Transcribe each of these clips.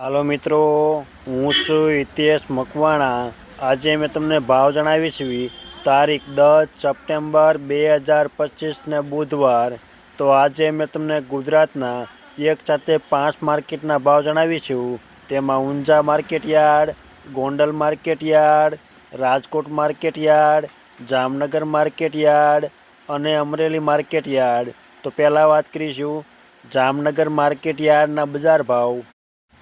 હાલો મિત્રો, હું છું ઇતિહાસ મકવાણા. આજે મેં તમને ભાવ જણાવીશ તારીખ દસ સપ્ટેમ્બર બે હજાર પચીસને બુધવાર. તો આજે મેં તમને ગુજરાતના એક સાથે પાંચ માર્કેટના ભાવ જણાવીશું તેમાં Unjha market yard, Gondal market yard, Rajkot market yard, Jamnagar market yard અને અમરેલી માર્કેટ યાર્ડ. તો પહેલાં વાત કરીશું જામનગર માર્કેટ યાર્ડના બજાર ભાવ.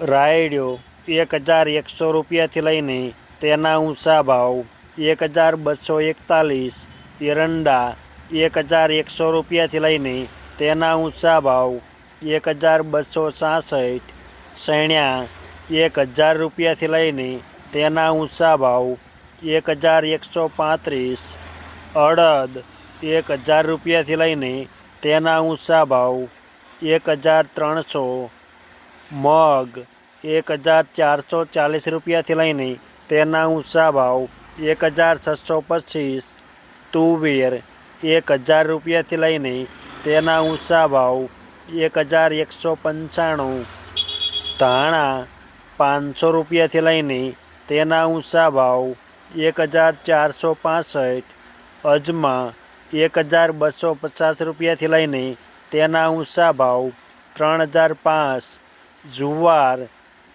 રાયડ્યો એક હજાર એકસો રૂપિયાથી લઈને તેના ઊંચા ભાવ, એક હજાર બસો એકતાલીસ, એરંડા, એક હજાર એકસો રૂપિયાથી લઈને તેના ઊંચા ભાવ, એક હજાર બસો સાસઠ, સૈણ્યા, એક હજાર રૂપિયાથી લઈને તેના ઊંચા ભાવ, એક હજાર એકસો પાંત્રીસ, અડદ, એક હજાર રૂપિયાથી લઈને તેના ઊંચા ભાવ, એક હજાર ત્રણસો મગ એક હજાર ચારસો ચાલીસ રૂપિયાથી લઈને તેના ઊંચા ભાવ એક હજાર છસો પચીસ, તુવેર એક હજાર રૂપિયાથી લઈને તેના ઊંચા ભાવ એક હજાર એકસો પંચાણું, ધાણા પાંચસો રૂપિયાથી લઈને તેના ઊંચા ભાવ એક હજાર ચારસો પાસઠ, અજમા એક હજાર બસો પચાસ રૂપિયાથી લઈને તેના ઊંચા ભાવ ત્રણ હજાર પાંચ જુવાર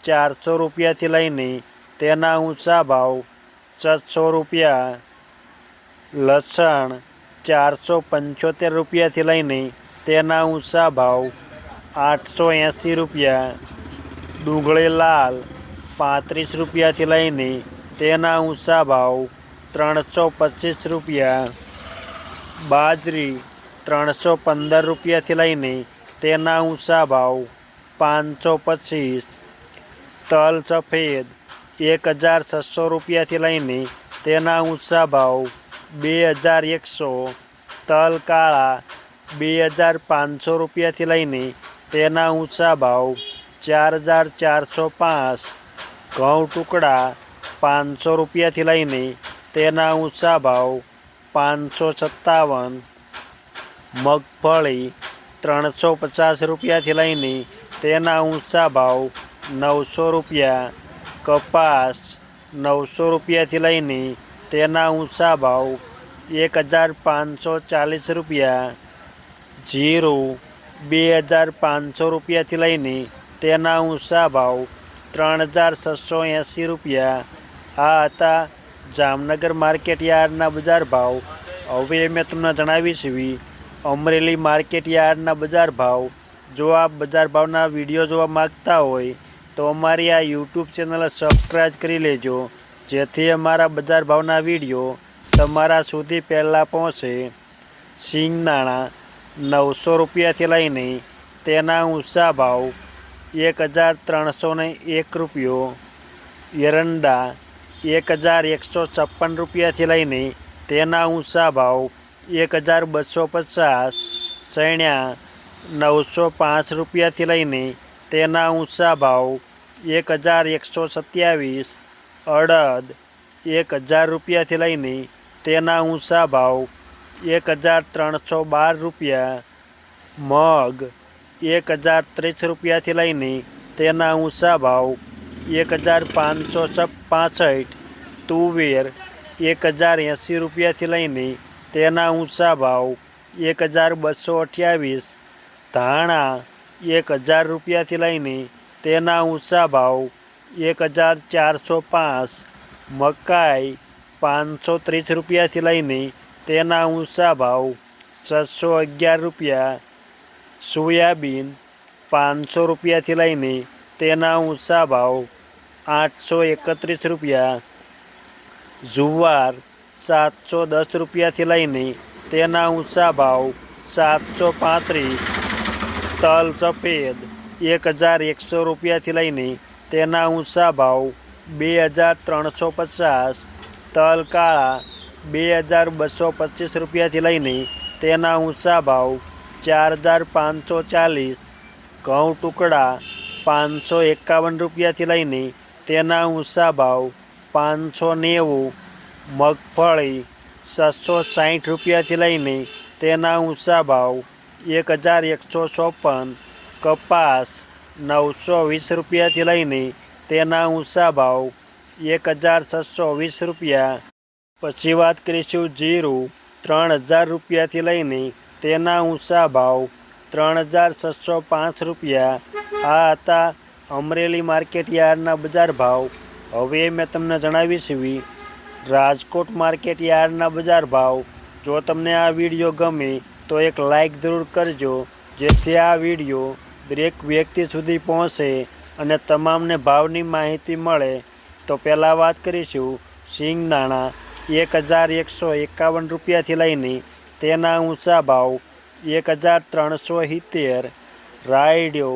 ચારસો રૂપિયાથી લઈને તેના ઊંચા ભાવ છસો રૂપિયા, લસણ ચારસો પંચોતેર રૂપિયાથી લઈને તેના ઊંચા ભાવ આઠસો એંસી રૂપિયા, ડુંગળી લાલ પાંત્રીસ રૂપિયાથી લઈને તેના ઊંચા ભાવ ત્રણસો પચીસ રૂપિયા, બાજરી ત્રણસો પંદર રૂપિયાથી લઈને તેના ઊંચા ભાવ પાંચસો પચીસ. તલ સફેદ. એક હજાર છસો રૂપિયાથી લઈને તેના ઊંચા ભાવ બે હજાર એકસો. તલ કાળા બે હજાર પાંચસો રૂપિયાથી લઈને તેના ઊંચા ભાવ ચાર હજાર ચારસો પાંચ. ઘઉં ટુકડા પાંચસો રૂપિયાથી લઈને તેના ઊંચા ભાવ પાંચસો સત્તાવન. મગફળી ત્રણસો પચાસ રૂપિયાથી લઈને તેના ઊંચા ભાવ નવસો રૂપિયા, કપાસ નવસો રૂપિયાથી લઈને તેના ઊંચા ભાવ એક હજાર પાંચસો ચાલીસ રૂપિયા, જીરું બે હજાર પાંચસો રૂપિયાથી લઈને તેના ઊંચા ભાવ ત્રણ હજાર છસો એંસી રૂપિયા. આ હતા જામનગર માર્કેટ યાર્ડના બજાર ભાવ. હવે મેં તમને જણાવીશ અમરેલી માર્કેટ યાર્ડના બજાર ભાવ જો આપ બજાર ભાવના વીડિયો જોવા માગતા હોય, તો અમારી આ યુટ્યુબ ચેનલ સબસ્ક્રાઈબ કરી લેજો. જેથી અમારા બજાર ભાવના વીડિયો તમારા સુધી પહેલાં પહોંચે. સિંગદાણા નવસો રૂપિયાથી લઈને તેના ઊંચા ભાવ એક હજાર ત્રણસો એક રૂપિયો. એરંડા એક હજાર એકસો છપ્પન રૂપિયાથી લઈને તેના ઊંચા ભાવ એક હજાર બસો પચાસ. સૈણ્યા નવસો પાંચ રૂપિયાથી લઈને તેના ઊંચા ભાવ એક હજાર એકસો સત્યાવીસ, અડદ એક હજાર રૂપિયાથી લઈને તેના ઊંચા ભાવ એક હજાર ત્રણસો બાર રૂપિયા, મગ એક હજાર ત્રીસ રૂપિયાથી લઈને તેના ઊંચા ભાવ એક હજાર પાંચસો પાસઠ તુવેર એક હજાર એંસી રૂપિયાથી લઈને તેના ઊંચા ભાવ એક હજાર બસો અઠ્યાવીસ ધાણા એક હજાર રૂપિયાથી લઈને તેના ઊંચા ભાવ એક હજાર ચારસો પાંચ, મકાઈ પાંચસો ત્રીસ રૂપિયાથી લઈને તેના ઊંચા ભાવ છસો અગિયાર રૂપિયા, સોયાબીન પાંચસો રૂપિયાથી લઈને તેના ઊંચા ભાવ આઠસો એકત્રીસ રૂપિયા, જુવાર સાતસો દસ રૂપિયાથી લઈને તેના ઊંચા ભાવ સાતસો પાંત્રીસ તલ સફેદ. એક હજાર એકસો રૂપિયાથી લઈને તેના ઊંચા ભાવ બે હજાર ત્રણસો પચાસ. તલ કાળા બે હજાર બસો પચીસ રૂપિયાથી લઈને તેના ઊંચા ભાવ ચાર હજાર પાંચસો ચાલીસ. ઘઉં ટુકડા પાંચસો એકાવન રૂપિયાથી લઈને તેના ઊંચા ભાવ પાંચસો નેવું. મગફળી છસો સાઠ રૂપિયાથી લઈને તેના ઊંચા ભાવ એક હજાર એકસો ચોપન કપાસ નવસો વીસ રૂપિયાથી લઈને તેના ઊંચા ભાવ એક હજાર છસો વીસ રૂપિયા. પછી વાત કરીશું જીરું, ત્રણ હજાર રૂપિયાથી લઈને તેના ઊંચા ભાવ ત્રણ હજાર છસો પાંચ રૂપિયા. આ હતા અમરેલી માર્કેટ યાર્ડના બજાર ભાવ. હવે મેં તમને જણાવીશ રાજકોટ માર્કેટ યાર્ડના બજાર ભાવ. જો તમને આ વીડિયો ગમે તો એક લાઈક જરૂર કરજો, જેથી આ વીડિયો દરેક વ્યક્તિ સુધી પહોંચે અને તમામને ભાવની માહિતી મળે. તો પહેલાં વાત કરીશું સિંગદાણા એક હજાર એકસો એકાવન રૂપિયાથી લઈને તેના ઊંચા ભાવ, એક હજાર ત્રણસો સિત્તેર. રાયડિયો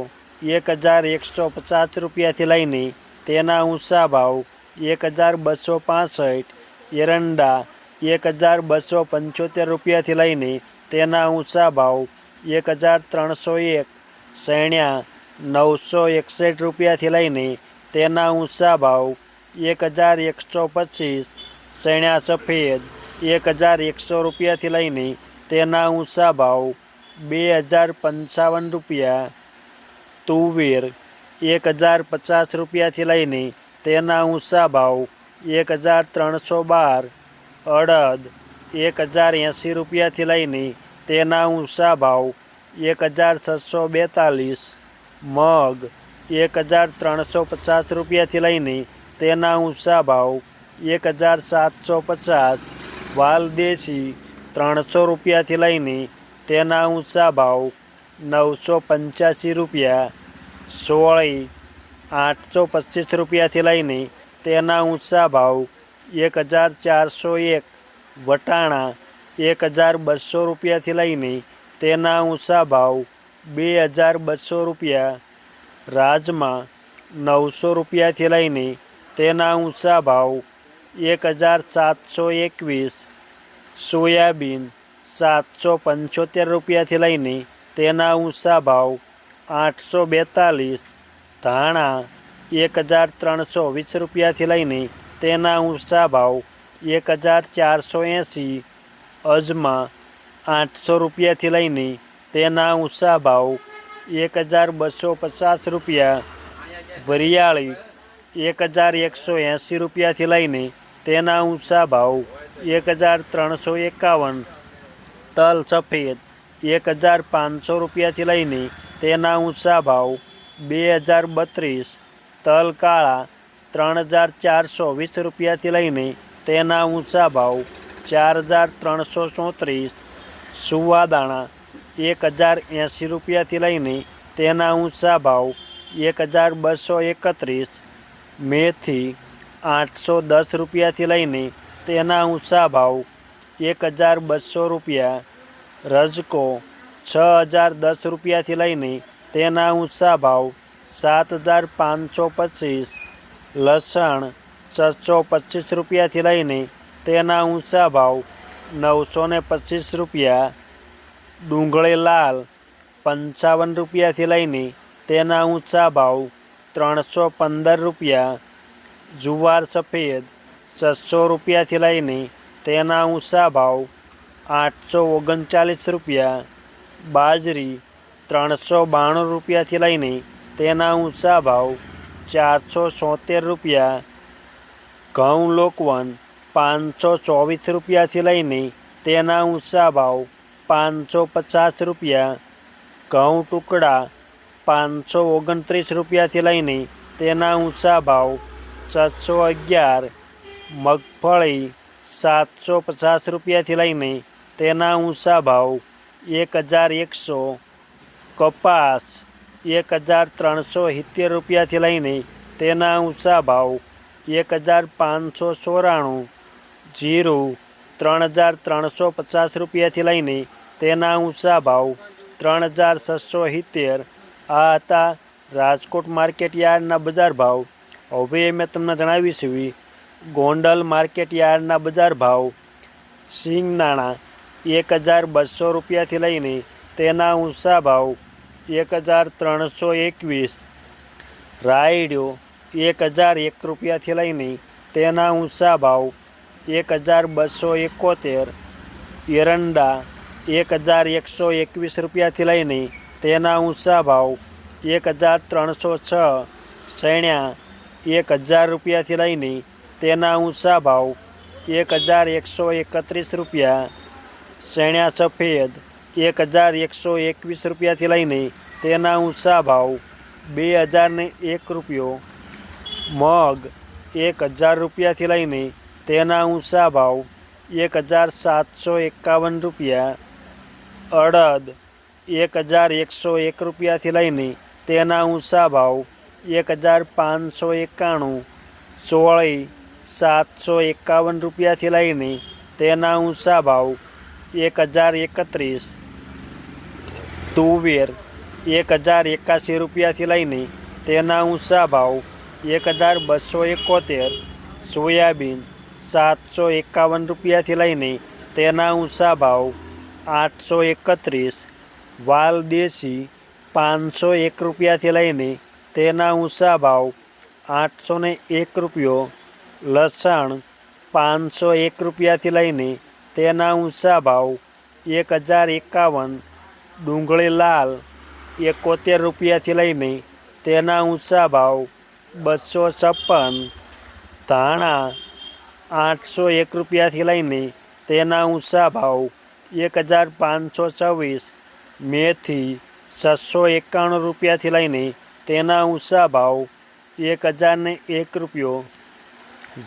એક હજાર એકસો પચાસ રૂપિયાથી લઈને તેના ઊંચા ભાવ, એક હજાર બસો પાસઠ. એરંડા, એક હજાર બસો પંચોતેર રૂપિયાથી લઈને તેના ઊંચા ભાવ એક હજાર ત્રણસો એક, સૈણ્યા નવસો એકસઠ રૂપિયાથી લઈને તેના ઊંચા ભાવ એક હજાર એકસો પચીસ, સૈણ્યા સફેદ એક હજાર એકસો રૂપિયાથી લઈને તેના ઊંચા ભાવ બે હજાર પંચાવન રૂપિયા, તુવેર એક હજાર પચાસ રૂપિયાથી લઈને તેના ઊંચા ભાવ એક હજાર ત્રણસો બાર, અડદ એક હજાર એંસી રૂપિયાથી લઈને તેના ઊંચા ભાવ, એક હજાર છસો બેતાલીસ, મગ, એક હજાર ત્રણસો પચાસ રૂપિયાથી લઈને તેના ઊંચા ભાવ, એક હજાર સાતસો પચાસ વાલદેશી ત્રણસો રૂપિયાથી લઈને તેના ઊંચા ભાવ, નવસો પંચ્યાસી રૂપિયા, સોળી, આઠસો પચીસ રૂપિયાથી લઈને તેના ઊંચા ભાવ, એક હજાર ચારસો એક વટાણા એક હજાર બસો રૂપિયાથી લઈને તેના ઊંચા ભાવ બે હજાર બસો રૂપિયા, રાજમા નવસો રૂપિયાથી લઈને તેના ઊંચા ભાવ એક હજાર સાતસો એકવીસ, સોયાબીન સાતસો પંચોતેર રૂપિયાથી લઈને તેના ઊંચા ભાવ આઠસો બેતાલીસ, ધાણા એક હજાર ત્રણસો વીસ રૂપિયાથી લઈને તેના ઊંચા ભાવ એક હજાર ચારસો એંસી અજમા આઠસો રૂપિયાથી લઈને તેના ઊંચા ભાવ એક હજાર બસો પચાસ રૂપિયા, વરિયાળી એક હજાર એકસો એંસી રૂપિયાથી લઈને તેના ઊંચા ભાવ એક હજાર ત્રણસો એકાવન, તલ સફેદ એક હજાર પાંચસો રૂપિયાથી લઈને તેના ઊંચા ભાવ બે હજાર બત્રીસ, તલ કાળા ત્રણ હજાર ચારસો વીસ રૂપિયાથી લઈને તેના ઊંચા ભાવ ચાર હજાર ત્રણસો ચોત્રીસ સુવાદાણા એક હજાર એંસી રૂપિયાથી લઈને તેના ઊંચા ભાવ એક હજાર બસો એકત્રીસ, મેથી આઠસો દસ રૂપિયાથી લઈને તેના ઊંચા ભાવ એક હજાર બસો રૂપિયા, રજકો છ હજાર દસ રૂપિયાથી લઈને તેના ઊંચા ભાવ સાત હજાર પાંચસો પચીસ, લસણ છસો પચીસ રૂપિયાથી લઈને તેના ઊંચા ભાવ નવસો ને પચીસ રૂપિયા, ડુંગળી લાલ પંચાવન રૂપિયાથી લઈને તેના ઊંચા ભાવ ત્રણસો પંદર રૂપિયા, જુવાર સફેદ છસો રૂપિયાથી લઈને તેના ઊંચા ભાવ આઠસો ઓગણચાલીસ રૂપિયા, બાજરી ત્રણસો બાણું રૂપિયાથી લઈને તેના ઊંચા ભાવ ચારસો સોતેર રૂપિયા ઘઉં લોકવન પાંચસો ચોવીસ રૂપિયાથી લઈને તેના ઊંચા ભાવ પાંચસો પચાસ રૂપિયા, ઘઉં ટુકડા પાંચસો ઓગણત્રીસ રૂપિયાથી લઈને તેના ઊંચા ભાવ છસો અગિયાર, મગફળી સાતસો પચાસ રૂપિયાથી લઈને તેના ઊંચા ભાવ એક હજાર એકસો, કપાસ એક હજાર ત્રણસો સિત્તેર રૂપિયાથી લઈને તેના ઊંચા ભાવ એક હજાર પાંચસો ચોરાણું, જીરું, ત્રણ હજાર ત્રણસો પચાસ રૂપિયાથી લઈને તેના ઊંચા ભાવ ત્રણ હજાર છસો સિત્તેર. આ હતા રાજકોટ માર્કેટ યાર્ડના બજાર ભાવ. હવે મેં તમને જણાવી એવી ગોંડલ માર્કેટ યાર્ડના બજાર ભાવ. સિંગદાણા એક હજાર બસો રૂપિયાથી લઈને તેના ઊંચા ભાવ એક હજાર ત્રણસો એકવીસ. રાયડ્યો એક હજાર એક રૂપિયાથી લઈને તેના ઊંચા ભાવ એક હજાર બસો એકોતેર, એરંડા એક હજાર એકસો એકવીસ રૂપિયાથી લઈને તેના ઊંચા ભાવ એક હજાર ત્રણસો છ, સૈણ્યા એક હજાર રૂપિયાથી લઈને તેના ઊંચા ભાવ એક હજાર એકસો એકત્રીસ રૂપિયા, સૈણ્યા સફેદ એક હજાર એકસો એકવીસ રૂપિયાથી લઈને તેના ઊંચા ભાવ બે હજારને એક રૂપિયો મગ એક હજાર રૂપિયાથી લઈને તેના ઊંચા ભાવ એક હજાર સાતસો એકાવન રૂપિયા, અડદ એક હજાર એકસો એક રૂપિયાથી લઈને તેના ઊંચા ભાવ એક હજાર પાંચસો એકાણું ચોળી સાતસો એકાવન રૂપિયાથી લઈને તેના ઊંચા ભાવ એક હજાર એકત્રીસ, તુવેર એક હજાર એકાસી રૂપિયાથી લઈને તેના ઊંચા ભાવ એક હજાર બસો એકોતેર સોયાબીન સાતસો એકાવન રૂપિયાથી લઈને તેના ઊંચા ભાવ આઠસો એકત્રીસ, વાલ દેશી પાંચસો એક રૂપિયાથી લઈને તેના ઊંચા ભાવ આઠસો ને એક રૂપિયો, લસણ પાંચસો એક રૂપિયાથી લઈને તેના ઊંચા ભાવ એક હજાર એકાવન, ડુંગળી લાલ એકોતેર રૂપિયાથી લઈને તેના ઊંચા ભાવ બસો છપ્પન, ધાણા આઠસો એક રૂપિયાથી લઈને તેના ઊંચા ભાવ એક હજાર પાંચસો છવ્વીસ, મેથી છસો એકાણું રૂપિયાથી લઈને તેના ઊંચા ભાવ એક હજારને એક રૂપિયો,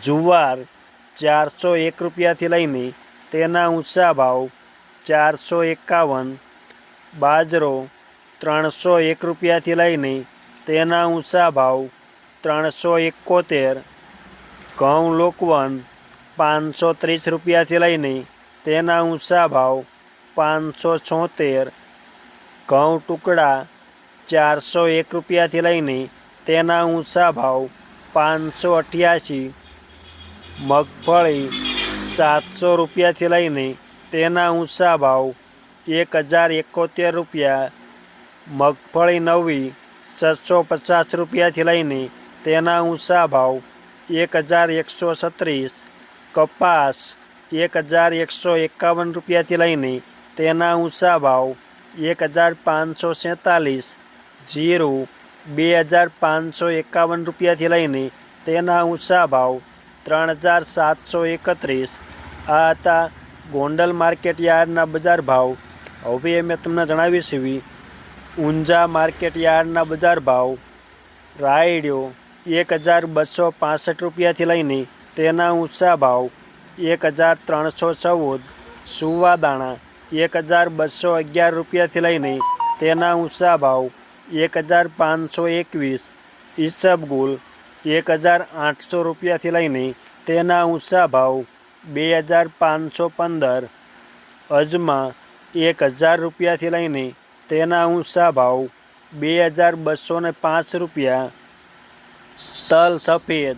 જુવાર ચારસો એક રૂપિયાથી લઈને તેના ઊંચા ભાવ ચારસો એકાવન, બાજરો ત્રણસો એક રૂપિયાથી લઈને તેના ઊંચા ભાવ ત્રણસો એકોતેર, ઘઉં લોકવન પાંચસો ત્રીસ રૂપિયાથી લઈને તેના ઊંચા ભાવ પાંચસો છોતેર, ઘઉં ટુકડા ચારસો એક રૂપિયાથી લઈને તેના ઊંચા ભાવ પાંચસો અઠ્યાસી, મગફળી સાતસો રૂપિયાથી લઈને તેના ઊંચા ભાવ એક હજાર એકોતેર રૂપિયા, મગફળી નવી છસો પચાસ રૂપિયાથી લઈને તેના ઊંચા ભાવ એક હજાર એકસો છત્રીસ, કપાસ એક હજાર એકસો એકાવન રૂપિયાથી લઈને તેના ઊંચા ભાવ એક હજાર પાંચસો સેંતાલીસ જીરું બે હજાર પાંચસો એકાવન રૂપિયાથી લઈને તેના ઊંચા ભાવ ત્રણ હજાર સાતસો એકત્રીસ. આ હતા ગોંડલ માર્કેટ યાર્ડના બજાર ભાવ. હવે મેં તમને જણાવી સીવી ઊંઝા માર્કેટ યાર્ડના બજાર ભાવ. રાયડ્યો એક હજાર બસો પાસઠ રૂપિયાથી લઈને તેના ઊંચા ભાવ એક હજાર ત્રણસો ચૌદ સુવાદાણા એક હજાર બસો અગિયાર રૂપિયાથી લઈને તેના ઊંચા ભાવ એક હજાર પાંચસો એકવીસ ઈસબગુલ એક હજાર આઠસો રૂપિયાથી લઈને તેના ઊંચા ભાવ બે હજાર પાંચસો પંદર, અજમા એક હજાર રૂપિયાથી લઈને તેના ઊંચા ભાવ બે હજાર બસો પાંચ રૂપિયા તલ સફેદ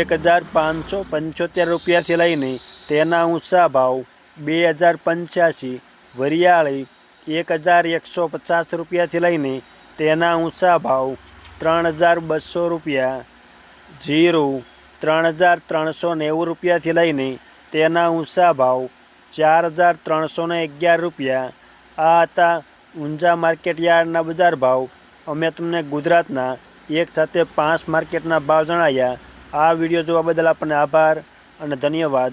એક હજાર પાંચસો પંચોતેર રૂપિયાથી લઈને તેના ઊંચા ભાવ બે હજાર પંચ્યાસી, વરિયાળી એક હજાર એકસો પચાસ રૂપિયાથી લઈને તેના ઊંચા ભાવ ત્રણ હજાર બસો રૂપિયા, જીરું ત્રણ હજાર ત્રણસો નેવું રૂપિયાથી લઈને તેના ઊંચા ભાવ ચાર હજાર ત્રણસો અગિયાર રૂપિયા. આ હતા ઊંઝા માર્કેટ યાર્ડના બજાર ભાવ. અમે તમને ગુજરાતના એક સાથે પાંચ માર્કેટના ભાવ જણાવ્યા આ વીડિયો જોવા બદલ આપણને આભાર અને ધન્યવાદ.